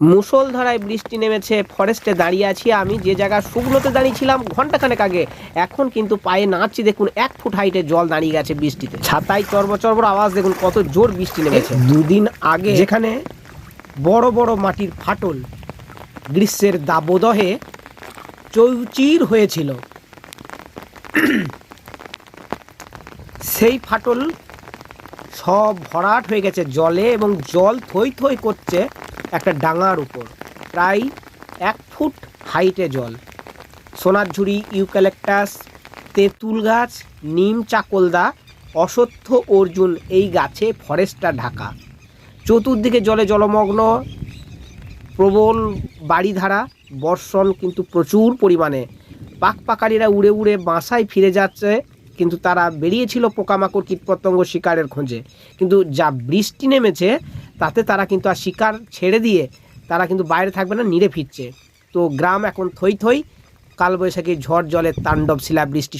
মুষলধারায় বৃষ্টি নেমেছে ফরেস্টে দাঁড়িয়ে আছি আমি যে জায়গায় শুকনোতে দাঁড়িয়েছিলাম ঘন্টাখানেক আগে। এখন কিন্তু পায়ে নাচছি দেখুন এক ফুট হাইটে জল দাঁড়িয়ে গেছে বৃষ্টিতে। ছাতায় চরবর চরবর আওয়াজ দেখুন কত জোর বৃষ্টি নেমেছে। দুদিন আগে যেখানে বড় বড় মাটির ফাটল গ্রীষ্মের দাবদহে চৌচির হয়েছিল। সেই ফাটল সব ভরাট হয়ে গেছে জলে এবং জল থই থই করছে। একটা ডাঙার উপর। প্রায় এক ফুট হাইটে জল। সোনারঝুরি ইউক্যালেক্টাস তেঁতুল গাছ, নিম চাকলদা, অশ্বত্থ অর্জুন এই গাছে ফরেস্টটা ঢাকা। চতুর্দিকে জলে জলমগ্ন, প্রবল বাড়িধারা, বর্ষণ কিন্তু প্রচুর পরিমাণে। পাকপাকারিরা উড়ে উড়ে বাসায় ফিরে যাচ্ছে, কিন্তু তারা বেরিয়েছিল পোকামাকড় কীটপতঙ্গ শিকারের খোঁজে। কিন্তু যা বৃষ্টি নেমেছে তাতে তারা কিন্তু আর শিকার ছেড়ে দিয়ে তারা কিন্তু বাইরে থাকবে না নিড়ে ফিরছে। তো গ্রাম এখন থই থই কালবৈশাখী ঝড় জলের তাণ্ডব, শিলাবৃষ্টি